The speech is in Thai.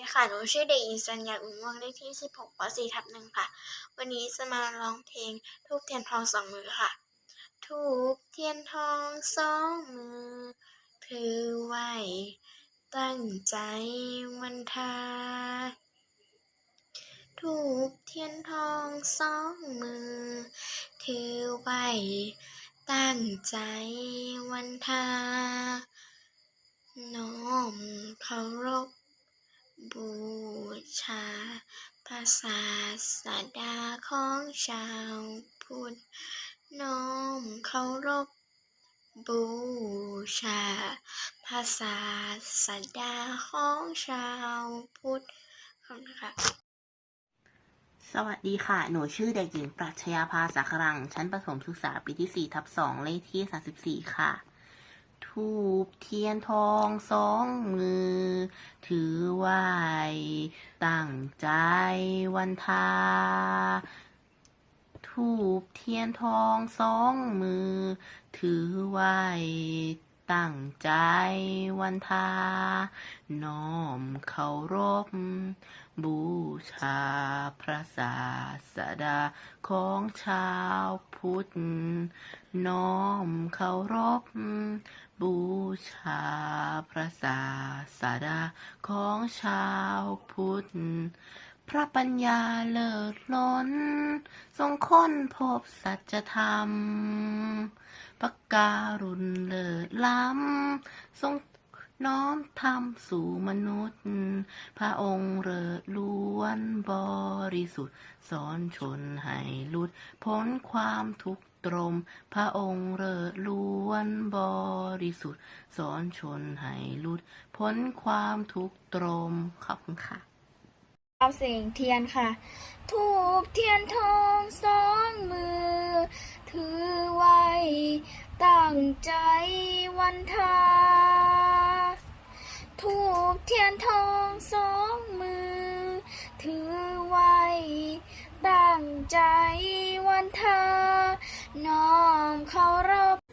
ดีค่ะ หนูชื่อเด็กหญิงสัญญาอุ่นม่วงเลขที่ 16ป .4 ทับหนึ่งค่ะ วันนี้จะมาร้องเพลงทูบเทียนทองสองมือค่ะ ทูบเทียนทองสองมือ ถือไว้ ตั้งใจวันทา ทูบเทียนทองสองมือ ถือไว้ ตั้งใจวันทา น้อมเคารพ บูชาพระศาสดาของชาวพุทธน้อมเคารพบูชาพระศาสดาของชาวพุทธขอบคุณค่ะสวัสดีค่ะ หนูชื่อเด็กหญิงปรัชญาภาสักรัง ชั้นประถมศึกษาปีที่4ทับ2เลขที่ 34 ค่ะ ทูบเทียนทองสองมือ ถือไหวตั้งใจวันทาทูบเทียนทองสองมือ ถือไหว ตั้งใจวันทา น้อมเคารพ บูชาพระศาสดาของชาวพุทธ น้อมเคารพ บูชาพระศาสดาของชาวพุทธพระปัญญาเลิศล้น ทรงค้นพบสัจธรรม ปกการุณเลิศล้ำทรงน้อมทำสู่มนุษย์ พระองค์เลิศล้วนบริสุทธิ์ สอนชนให้หลุดพ้นความทุกข์ตรม พระองค์เลิศล้วนบริสุทธิ์ สอนชนให้หลุดพ้นความทุกข์ตรมขอบคุณค่ะเอาเสียงเทียนค่ะ ทูบเทียนทองสองมือ ถือไว้ ตั้งใจวันทา ถูกเทียนทองสองมือ ถือไว้ ตั้งใจวันทา น้อมเคารพ